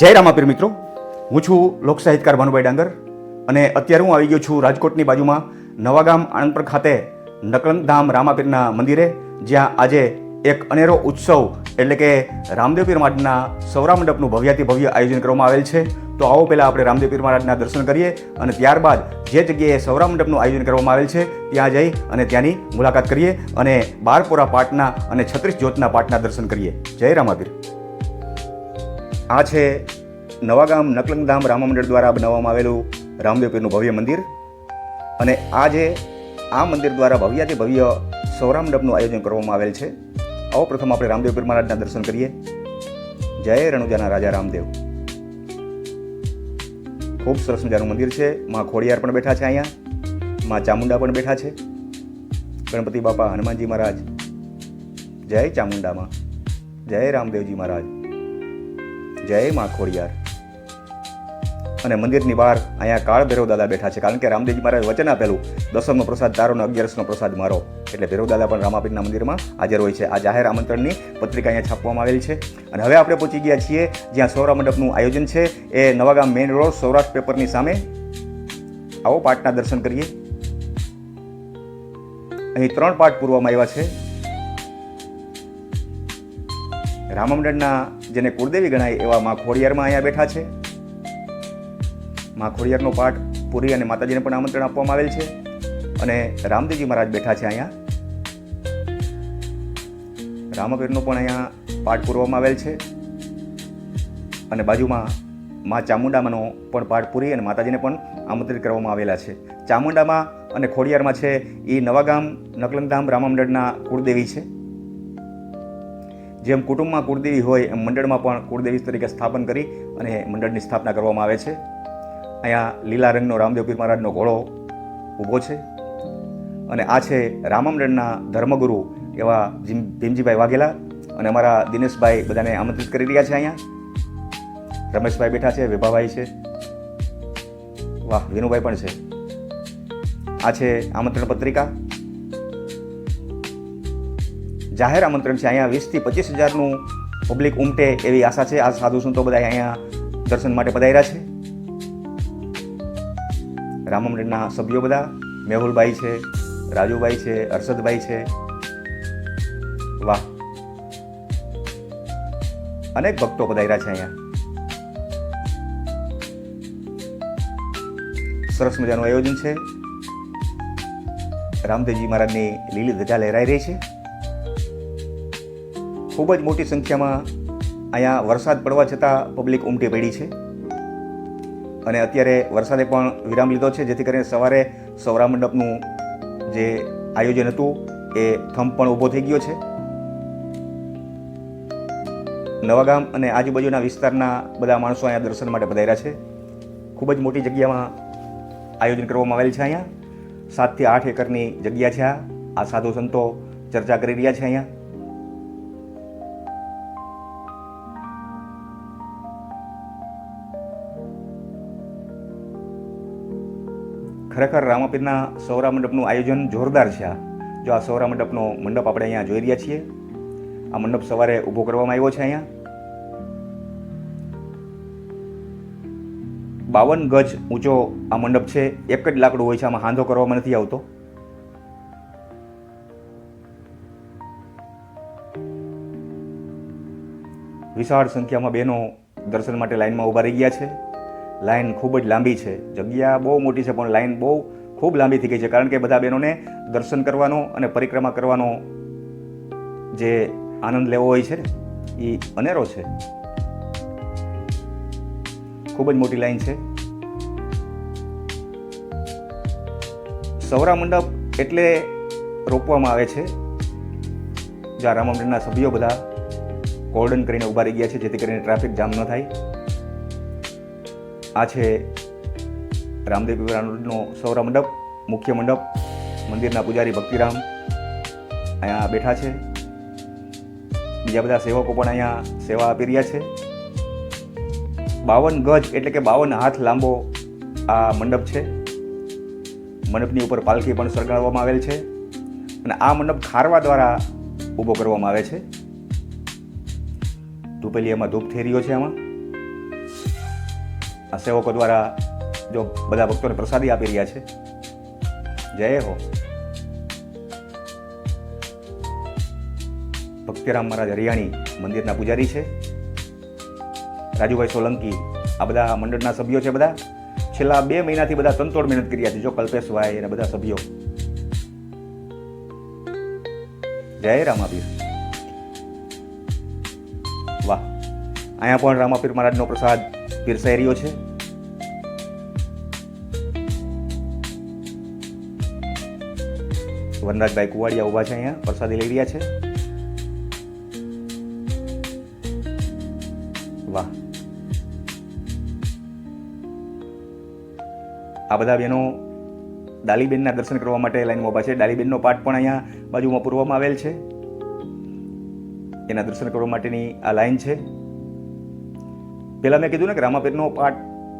જય રામાપીર મિત્રો. હું છું લોકસાહિત્યકાર ભાનુભાઈ ડાંગર અને અત્યારે હું આવી ગયો છું રાજકોટની બાજુમાં નવાગામ આણંદપર ખાતે નકલંગધામ રામાપીરના મંદિરે, જ્યાં આજે એક અનેરો ઉત્સવ એટલે કે રામદેવપીર મહારાજના સૌરા મંડપનું ભવ્યાતિ ભવ્ય આયોજન કરવામાં આવેલ છે. તો આવો પહેલાં આપણે રામદેવપીર મહારાજના દર્શન કરીએ અને ત્યારબાદ જે જગ્યાએ સૌરા મંડપનું આયોજન કરવામાં આવેલ છે, ત્યાં જઈ અને ત્યાંની મુલાકાત કરીએ અને બારપોરા પાટના અને છત્રીસ જ્યોતના પાટના દર્શન કરીએ. જય રામાપીર. આ છે નવાગામ નકલંગધામ રામા મંડળ દ્વારા બનાવવામાં આવેલું રામદેવપીરનું ભવ્ય મંદિર. અને આ જે આ મંદિર દ્વારા ભવ્યાથી ભવ્ય સૌરામડપનું આયોજન કરવામાં આવેલ છે. આવો પ્રથમ આપણે રામદેવપીર મહારાજના દર્શન કરીએ. જય રણુજાના રાજા રામદેવ. ખૂબ સરસ મજાનું મંદિર છે. માં ખોડિયાર પણ બેઠા છે અહીંયા. માં ચામુંડા પણ બેઠા છે. ગણપતિ બાપા હનુમાનજી મહારાજ. જય ચામુંડામાં. જય રામદેવજી મહારાજ. જય માં ખોડિયાર. અને મંદિરની બહાર અહીંયા કાળ ભૈરવ દાદા બેઠા છે. કારણ કે રામદેવજી મહારાજ વચન આપેલું, દસમનો પ્રસાદ તારો અને અગિયારસનો પ્રસાદ મારો. એટલે ભૈરવ દાદા પણ રામાપીરના મંદિરમાં હાજર હોય છે. આ જાહેર આમંત્રણની પત્રિકા અહીંયા છાપવામાં આવેલી છે. અને હવે આપણે પહોંચી ગયા છીએ જ્યાં સૌરા મંડપનું આયોજન છે. એ નવાગામ મેઇન રોડ, સૌરાષ્ટ્ર પેપરની સામે. આવો પાઠના દર્શન કરીએ. અહીં ત્રણ પાઠ પૂરવામાં આવ્યા છે. રામા મંડળના જેને કુળદેવી ગણાય એવા માં ખોડિયારમાં અહીંયા બેઠા છે. માં ખોડિયારનો પાઠ પૂરી અને માતાજીને પણ આમંત્રણ આપવામાં આવેલ છે. અને રામદેવજી મહારાજ બેઠા છે અહીંયા. રામપીરનો પણ અહીંયા પાઠ પૂરવામાં આવેલ છે. અને બાજુમાં માં ચામુંડામાંનો પણ પાઠ પૂરી અને માતાજીને પણ આમંત્રિત કરવામાં આવેલા છે. ચામુંડામાં અને ખોડિયારમાં છે એ નવાગામ નકલંગધામ રામા મંડળના કુળદેવી છે. જેમ કુટુંબમાં કુળદેવી હોય, એમ મંડળમાં પણ કુળદેવી તરીકે સ્થાપન કરી અને મંડળની સ્થાપના કરવામાં આવે છે. અહીંયા લીલા રંગનો રામદેવ પીર મહારાજનો ઘોડો ઊભો છે અને આ છે રામામંડળના ધર્મગુરુ એવા જીમ, ભીમજીભાઈ વાઘેલા અને અમારા દિનેશભાઈ બધાને આમંત્રિત કરી રહ્યા છે અહીંયા. રમેશભાઈ બેઠા છે, વિભાભાઈ છે. વાહ, વિનુભાઈ પણ છે. આ છે આમંત્રણ પત્રિકા. જાહેર આમંત્રણ છે. અહીંયા વીસથી પચીસ હજારનું પબ્લિક ઉમટે એવી આશા છે. આ સાધુ સંતો બધા અહીંયા દર્શન માટે પધાર્યા છે. રામ મંદિરના સભ્યો બધા, મેહુલભાઈ છે, રાજુભાઈ છે, હર્ષદભાઈ છે. વાહ. અનેક ભક્તો પધાર્યા છે અહીંયા. સરસ મજાનું આયોજન છે. રામદેવજી મહારાજની લીલી ધજા લહેરાઈ રહી છે. ખૂબ જ મોટી સંખ્યામાં અહીંયા વરસાદ પડવા છતાં પબ્લિક ઉમટી પડી છે. અને અત્યારે વરસાદે પણ વિરામ લીધો છે, જેથી કરીને સવારે સૌરા મંડપનું જે આયોજન હતું એ થંભ પણ ઊભો થઈ ગયો છે. નવાગામ અને આજુબાજુના વિસ્તારના બધા માણસો અહીંયા દર્શન માટે પધાર્યા છે. ખૂબ જ મોટી જગ્યામાં આયોજન કરવામાં આવેલ છે અહીંયા. સાતથી આઠ એકરની જગ્યા છે આ. સાધુ સંતો ચર્ચા કરી રહ્યા છે અહીંયા. ખરેખર રામાપીરના સૌરા મંડપનું આયોજન જોરદાર છે જો આ સૌરા મંડપનો મંડપ આપણે અહીંયા જોઈ રહ્યા છીએ, આ મંડપ સવારે ઊભો કરવામાં આવ્યો છે અહીંયા. બાવન ગજ ઊંચો આ મંડપ છે, એક જ લાકડું હોય છે, આમાં હાંધો કરવામાં નથી આવતો. વિશાળ સંખ્યામાં બહેનો દર્શન માટે લાઈનમાં ઊભા રહી ગયા છે. લાઈન ખૂબ જ લાંબી છે. જગ્યા બહુ મોટી છે, પણ લાઈન બહુ ખૂબ લાંબી થઈ ગઈ છે. કારણ કે બધા બહેનોને દર્શન કરવાનો અને પરિક્રમા કરવાનો જે આનંદ લેવો હોય છે ને એ અનેરો છે. ખૂબ જ મોટી લાઈન છે. સૌરા મંડપ એટલે રોપવામાં આવે છે. જ્યાં રામ મંડળના સભ્યો બધા કોર્ડન કરીને ઊભા રહી ગયા છે, જેથી કરીને ટ્રાફિક જામ ન થાય. આ છે રામદેવ પીવરાનો સૌરા મંડપ, મુખ્ય મંડપ, મંદિરના પૂજારી ભક્તિરામ અહીંયા બેઠા છે. બીજા બધા સેવકો પણ અહીંયા સેવા આપી રહ્યા છે. બાવન ગજ એટલે કે બાવન હાથ લાંબો આ મંડપ છે. મંડપની ઉપર પાલખી પણ સળગાવવામાં આવેલ છે અને આ મંડપ ખારવા દ્વારા ઊભો કરવામાં આવે છે. ધૂપેલી એમાં ધૂપ થઈ રહ્યો છે આમાં. આ સેવકો દ્વારા જો બધા ભક્તોને પ્રસાદી આપી રહ્યા છે. જય હો. ભક્તિરામ મહારાજ હરિયાણી મંદિરના પૂજારી છે. રાજુભાઈ સોલંકી, આ બધા મંડળના સભ્યો છે બધા. છેલ્લા બે મહિનાથી બધા તનતોડ મહેનત કરી હતી જો કલ્પેશભાઈ અને બધા સભ્યો. જય રામાપીર. વાહ. અહીંયા પણ રામાપીર મહારાજનો પ્રસાદ પીરસાઈ રહ્યો છે. વનરાજભાઈ કુવાડિયા ઊભા છે અહીંયા, પ્રસાદી લઈ રહ્યા છે. વાહ. આ બધા બહેનો ડાલીબેનના દર્શન કરવા માટે લાઈનમાં ઊભા છે. ડાલીબેનનો પાઠ પણ અહીંયા બાજુમાં પૂરવામાં આવેલ છે. એના દર્શન કરવા માટેની આ લાઈન છે. પહેલાં મેં કીધું ને કે રામાપીરનો પાઠ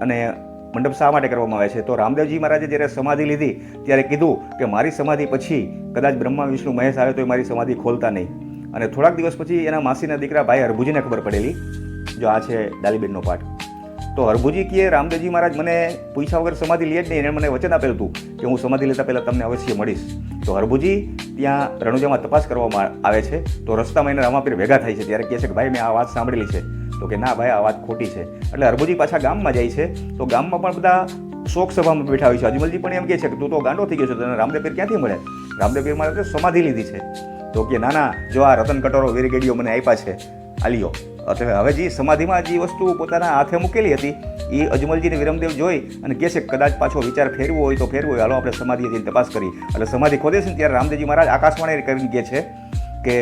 અને મંડપ શા માટે કરવામાં આવે છે? તો રામદેવજી મહારાજે જ્યારે સમાધિ લીધી, ત્યારે કીધું કે મારી સમાધિ પછી કદાચ બ્રહ્મા, વિષ્ણુ, મહેશ આવે તો એ મારી સમાધિ ખોલતા નહીં. અને થોડાક દિવસ પછી એના માસીના દીકરા ભાઈ હરભુજીને ખબર પડેલી. જો આ છે ડાલીબેનનો પાઠ. તો હરભુજી કહે રામદેવજી મહારાજ મને પૂછ્યા વગર સમાધિ લે જ નહીં, એને મને વચન આપેલું હતું કે હું સમાધિ લેતા પહેલાં તમને અવશ્ય મળીશ. તો હરભુજી ત્યાં રણુજામાં તપાસ કરવામાં આવે છે. તો રસ્તામાં એને રામાપીર ભેગા થાય છે. ત્યારે કહે છે કે, ભાઈ, મેં આ વાત સાંભળેલી છે. તો કે ના ભાઈ, આ વાત ખોટી છે. એટલે હરભુજી પાછા ગામમાં જાય છે. તો ગામમાં પણ બધા શોક સભામાં બેઠા હોય છે. અજમલજી પણ એમ કહે છે કે તું તો ગાંડો થઈ ગયો છે, તને રામદેવપીર ક્યાંથી મળે? રામદેવપીર મારે સમાધિ લીધી છે. તો કે ના ના, જો આ રતન કટોરો વેરીગેડીઓ મને આપ્યા છે આલિયો એટલે હવે જે સમાધિમાં જે વસ્તુ પોતાના હાથે મૂકેલી હતી એ અજમલજીને વિરમદેવ જોઈ અને કહે છે કદાચ પાછો વિચાર ફેરવો હોય તો ફેરવો. હોય હાલો, આપણે સમાધિ તપાસ કરી. એટલે સમાધિ ખોદે છે ત્યારે રામદેવજી મહારાજ આકાશવાણી કરીને કહે છે કે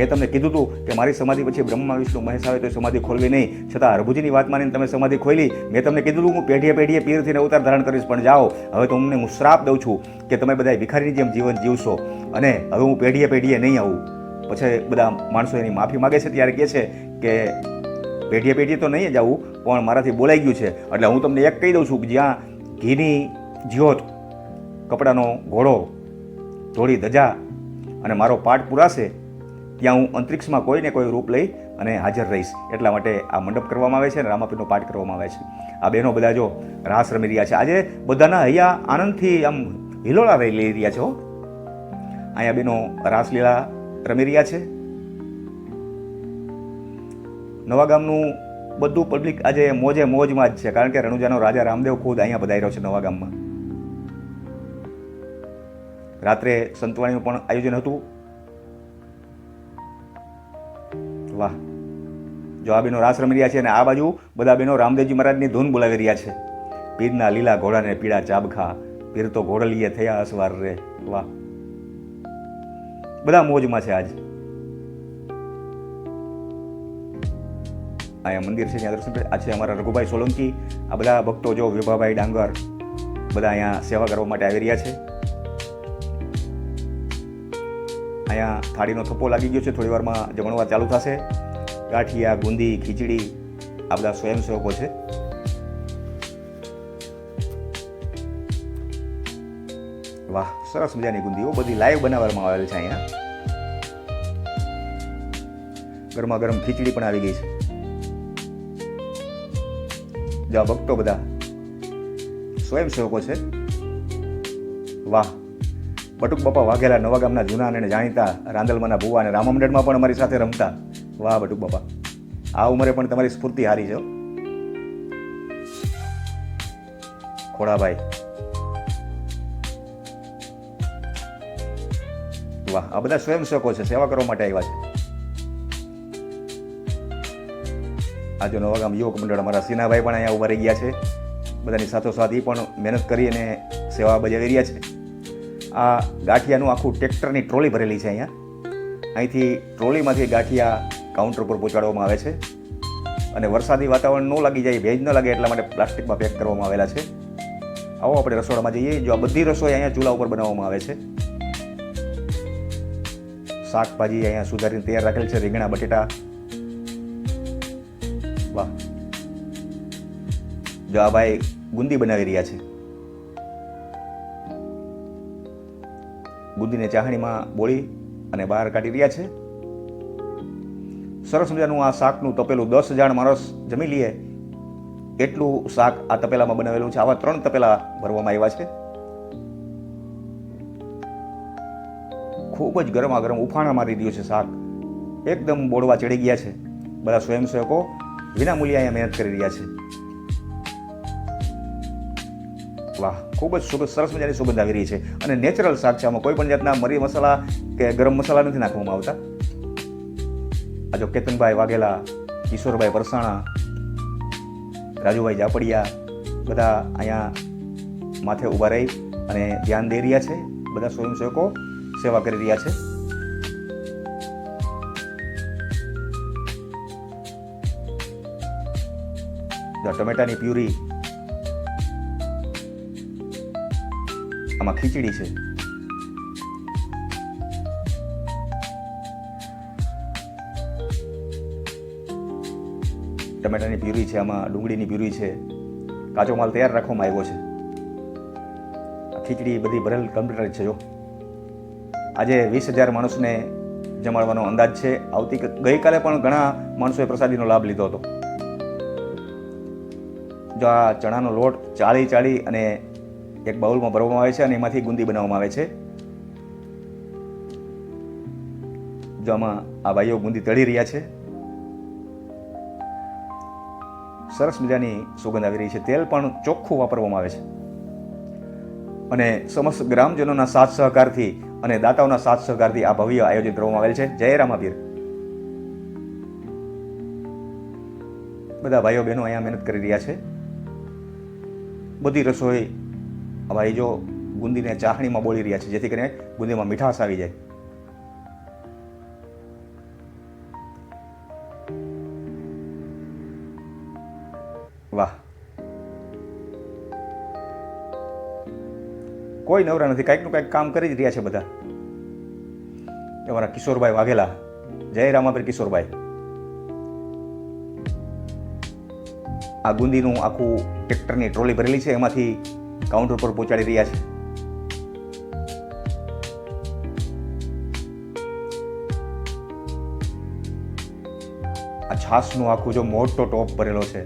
મેં તમને કીધું હતું કે મારી સમાધિ પછી બ્રહ્મા, વિષ્ણુ, મહેશ આવે તો સમાધિ ખોલવી નહીં. છતાં હરભુજીની વાત માનીને તમે સમાધિ ખોલી. મેં તમને કીધું હું પેઢીએ પેઢીએ પીરથીને અવતાર ધારણ કરીશ, પણ જાઓ. હવે તો તમને હું શ્રાપ દઉં છું કે તમે બધા ભિખારીની જેમ જીવન જીવશો. અને હવે હું પેઢીએ પેઢીએ નહીં આવું. પછી બધા માણસો એની માફી માગે છે, ત્યારે કહે છે કે પેઢીએ પેઢીએ તો નહીં જ આવું, પણ મારાથી બોલાઈ ગયું છે. એટલે હું તમને એક કહી દઉં છું કે જ્યાં ઘીની જ્યોત, કપડાનો ઘોડો, ધોળી ધજા અને મારો પાઠ પૂરાશે ત્યાં હું અંતરિક્ષમાં કોઈ ને કોઈ રૂપ લઈ અને હાજર રહીશ. એટલા માટે આ મંડપ કરવામાં આવે છે અને રામાપીરનો પાઠ કરવામાં આવે છે. આ બહેનો બધા જો રાસ રમી રહ્યા છે. આજે બધાના હૈયા આનંદથી આમ હિલોળા લઈ રહ્યા છે હો. અહીંયા બહેનો રાસલીલા રમી રહ્યા છે. નવા ગામનું બધું પબ્લિક આજે મોજે મોજમાં જ છે. કારણ કે રણુજાનો રાજા રામદેવ ખુદ અહીંયા પધાર્યો છે નવા ગામમાં. રાત્રે સંતવાણીનું પણ આયોજન હતું. વાહ. જો આ બેનો રાસ રમી રહ્યા છે અને આ બાજુ બધા બેનો રામદેવજી મહારાજની ધૂન બોલાવી રહ્યા છે. પીરના લીલા ઘોડાને પીળા ચાબખા, પીર તો ઘોડલીએ થયા અસવાર રે. વાહ. બધા મોજમાં છે આજ. અહીંયા મંદિર છે, ત્યાં દર્શન આ છે અમારા રઘુભાઈ સોલંકી. આ બધા ભક્તો જો વિભાભાઈ ડાંગર બધા અહીંયા સેવા કરવા માટે આવી રહ્યા છે. અહીંયા થાળીનો થપ્પો લાગી ગયો છે. થોડી વારમાં જમણવાર ચાલુ થશે. ગાંઠિયા ગુંદી ખીચડી, આ બધા સ્વયંસેવકો છે. વાહ, સરસ મજાની ગુંદીઓ. બધી લાઈવ બનાવવામાં આવેલ છે અહીંયા. ગરમા ગરમ ખીચડી પણ આવી ગઈ છે. જા ભક્તો બધા. સ્વયંસેવકો છે. વાહ બટુક બાપા વાઘેલા નવા ગામના જૂના અને જાણીતા રાંદલમાના ભુવા અને રામા મંડળમાં પણ અમારી સાથે રમતા. વાહ બટુક બાપા. આ ઉંમરે પણ તમારી સ્ફૂર્તિ હારી છે. ખોડાભાઈ. વાહ, આ બધા સ્વયંસેવકો છે, સેવા કરવા માટે આવ્યા છે. આજે નવા ગામ યુવક મંડળ અમારા સિન્હાભાઈ પણ અહીંયા ઊભા રહી ગયા છે. બધાની સાથોસાથ એ પણ મહેનત કરી અને સેવા બજાવી રહ્યા છે. આ ગાંઠિયાનું આખું ટ્રેક્ટરની ટ્રોલી ભરેલી છે અહીંયા. અહીંથી ટ્રોલીમાંથી ગાંઠિયા કાઉન્ટર પર પહોંચાડવામાં આવે છે. અને વરસાદી વાતાવરણ ન લાગી જાય, ભેજ ન લાગે એટલા માટે પ્લાસ્ટિકમાં પેક કરવામાં આવેલા છે. આવો આપણે રસોડામાં જઈએ, જો આ બધી રસોઈ અહીંયા ચૂલા ઉપર બનાવવામાં આવે છે. શાકભાજી અહીંયા સુધારીને તૈયાર રાખેલ છે, રીંગણા, બટેટા. વાહ. જો આ ભાઈ ગુંદી બનાવી રહ્યા છે. ગુંદીને ચાહણીમાં બોળી અને બહાર કાઢી રહ્યા છે. સરસ મજાનું આ શાકનું તપેલું દસ હજાર માણસ જમી લઈએ એટલું શાક આ તપેલામાં બનાવેલું છે. આવા ત્રણ તપેલા ભરવામાં આવ્યા છે. ખૂબ જ ગરમા ગરમ ઉફાણા મારી રહ્યું છે શાક. એકદમ બોડવા ચડી ગયા છે. બધા સ્વયંસેવકો વિના મૂલ્યે અહીંયા મહેનત કરી રહ્યા છે. વાહ ખૂબ જ સુગંધ સરસ મજાની સુગંધ આવી રહી છે. અને નેચરલ શાક છે. આમાં કોઈ પણ જાતના મરી મસાલા કે ગરમ મસાલા નથી નાખવામાં આવતા. આ જો કેતનભાઈ વાઘેલા, કિશોરભાઈ પરસાણા રાજુભાઈ જાપડિયા બધા અહીંયા માથે ઊભા રહી અને ધ્યાન દઈ રહ્યા છે. બધા સ્વયંસેવકો સેવા કરી રહ્યા છે. ટમેટાની પ્યુરી આમાં ખીચડી છે. ટમેટાની પ્યુરી છે આમાં, ડુંગળીની પ્યુરી છે. કાચો માલ તૈયાર રાખવામાં આવ્યો છે. ખીચડી બધી ભરેલ કમ્પ્લીટ છે, જો. આજે વીસ હજાર માણસને જમાડવાનો અંદાજ છે. આવતી ગઈકાલે પણ ઘણા માણસોએ પ્રસાદીનો લાભ લીધો હતો. જો આ ચણાનો લોટ ચાળી ચાળી અને એક બાઉલમાં ભરવામાં આવે છે અને એમાંથી ગુંદી બનાવવામાં આવે છે. જો આમાં આ ભાઈઓ ગુંદી તળી રહ્યા છે. સરસ મજાની સુગંધ આવી રહી છે. તેલ પણ ચોખ્ખું વાપરવામાં આવે છે. અને સમસ્ત ગ્રામજનોના સાથ સહકારથી અને દાતાઓના સાથ સહકારથી આ ભવ્ય આયોજન કરવામાં આવેલ છે. જય રામાપીર. બધા ભાઈઓ બહેનો અહીંયા મહેનત કરી રહ્યા છે. બધી રસોઈ ભાઈ જો ગુંદીને ચાહણીમાં બોળી રહ્યા છે, જેથી કરીને ગુંદીમાં મીઠાશ આવી જાય. વાહ. કોઈ નવરા નથી, કાંઈકનું કાંઈક કામ કરી જ રહ્યા છે બધા. અમારા કિશોરભાઈ વાઘેલા. જય રામાપીર કિશોરભાઈ. આ ગુંદીનું આખું ટ્રેક્ટરની ટ્રોલી ભરેલી છે, એમાંથી કાઉન્ટર પર પહોંચાડી રહ્યા છે. આ છાશનું આખું જો મોટો ટોપ ભરેલો છે.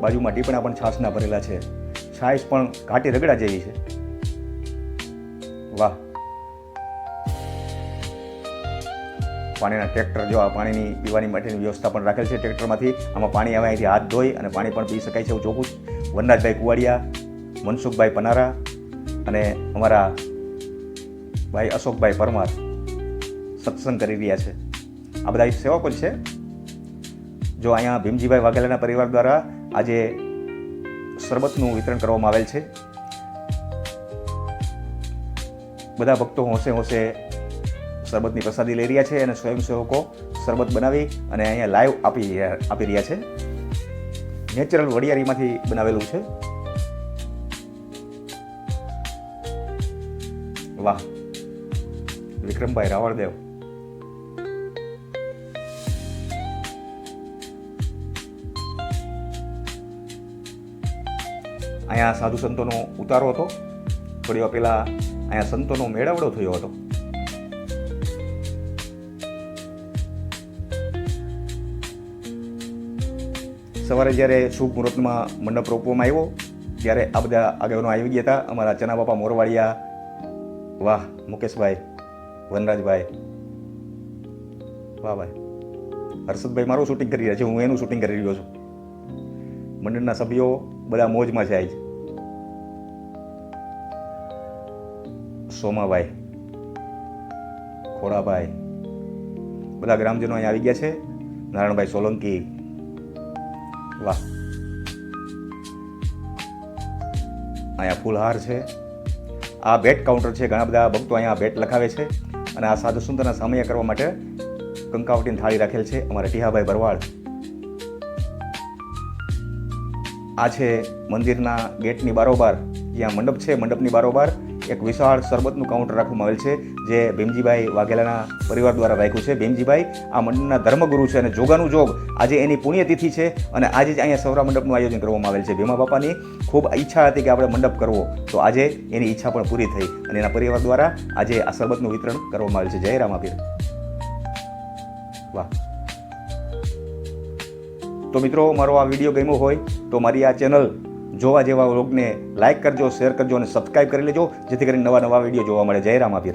બાજુમાં ટીપણા પણ છાશના ભરેલા છે. છાશ પણ ઘાટી રગડા જેવી છે. વાહ. પાણીના ટ્રેક્ટર જો આ પાણીની પીવાની માટેની વ્યવસ્થા પણ રાખેલ છે ટ્રેક્ટરમાંથી, આમાં પાણી આવે, અહીંથી હાથ ધોઈ અને પાણી પણ પી શકાય છે એવું ચોખ્ખું વનરાજભાઈ કુવાડિયા મનસુખભાઈ પનારા અને અમારા ભાઈ અશોકભાઈ પરમાર સત્સંગ કરી રહ્યા છે. આ બધા સેવકો છે. જો અહીંયા ભીમજીભાઈ વાઘેલાના પરિવાર દ્વારા આજે શરબતનું વિતરણ કરવામાં આવેલ છે. બધા ભક્તો હોંશે હોંશે શરબતની પ્રસાદી લઈ રહ્યા છે અને સ્વયંસેવકો શરબત બનાવી અને અહીંયા લાઈવ આપી આપી રહ્યા છે. નેચરલ વડિયારીમાંથી બનાવેલું છે. વાહ વિક્રમભાઈ રાવળદેવ અહીંયા સાધુ સંતોનો ઉતારો હતો થોડી વાર પહેલા અહીંયા સંતોનો મેળાવડો થયો હતો સવારે જ્યારે શુભ મુહૂર્તમાં મંડપ રોપવામાં આવ્યો ત્યારે આ બધા આગેવાનો આવી ગયા હતા અમારા ચના બાપા મોરવાડિયા વાહ, મુકેશભાઈ, વનરાજભાઈ. વાહ ભાઈ. હર્ષદભાઈ મારું શૂટિંગ કરી રહ્યા છે, હું એનું શૂટિંગ કરી રહ્યો છું. મંડળના સભ્યો બધા મોજમાં છે આજ. સોમાભાઈ, ખોડાભાઈ, બધા ગ્રામજનો અહીં આવી ગયા છે. નારાયણભાઈ સોલંકી. વાહ. અહીંયા ફૂલહાર છે. આ ભેટ કાઉન્ટર છે. ઘણા બધા ભક્તો અહીંયા ભેટ લખાવે છે અને આ સાધુ સુંદરના સામૈયા કરવા માટે કંકાવટીની થાળી રાખેલ છે અમારા ટીહાભાઈ ભરવાડ. આ છે મંદિરના ગેટની બારોબાર. જ્યાં મંડપ છે, મંડપની બારોબાર. એક વિશાળ શરબતનું કાઉન્ટર રાખવામાં આવેલ છે, જે ભીમજીભાઈ વાઘેલાના પરિવાર દ્વારા રાખ્યું છે. ભીમજીભાઈ, આ મંડળના ધર્મગુરુ છે અને જોગાનું જોગ આજે એની પુણ્યતિથિ છે અને આજે જ અહીંયા સૌરા મંડપનું આયોજન કરવામાં આવેલ છે. ભીમા બાપાની ખૂબ ઈચ્છા હતી કે આપણે મંડપ કરવો, તો આજે એની ઈચ્છા પણ પૂરી થઈ અને એના પરિવાર દ્વારા આજે આ શરબતનું વિતરણ કરવામાં આવેલ છે. જય રામાપીર. વાહ. તો મિત્રો, મારો આ વીડિયો ગમ્યો હોય તો મારી આ ચેનલ જોવા જેવા વ્લોગને લાઇક કરજો શેર કરજો અને સબસ્ક્રાઈબ કરી લેજો. જેથી કરીને નવા નવા વીડિયો જોવા મળે. જય રામાપીર.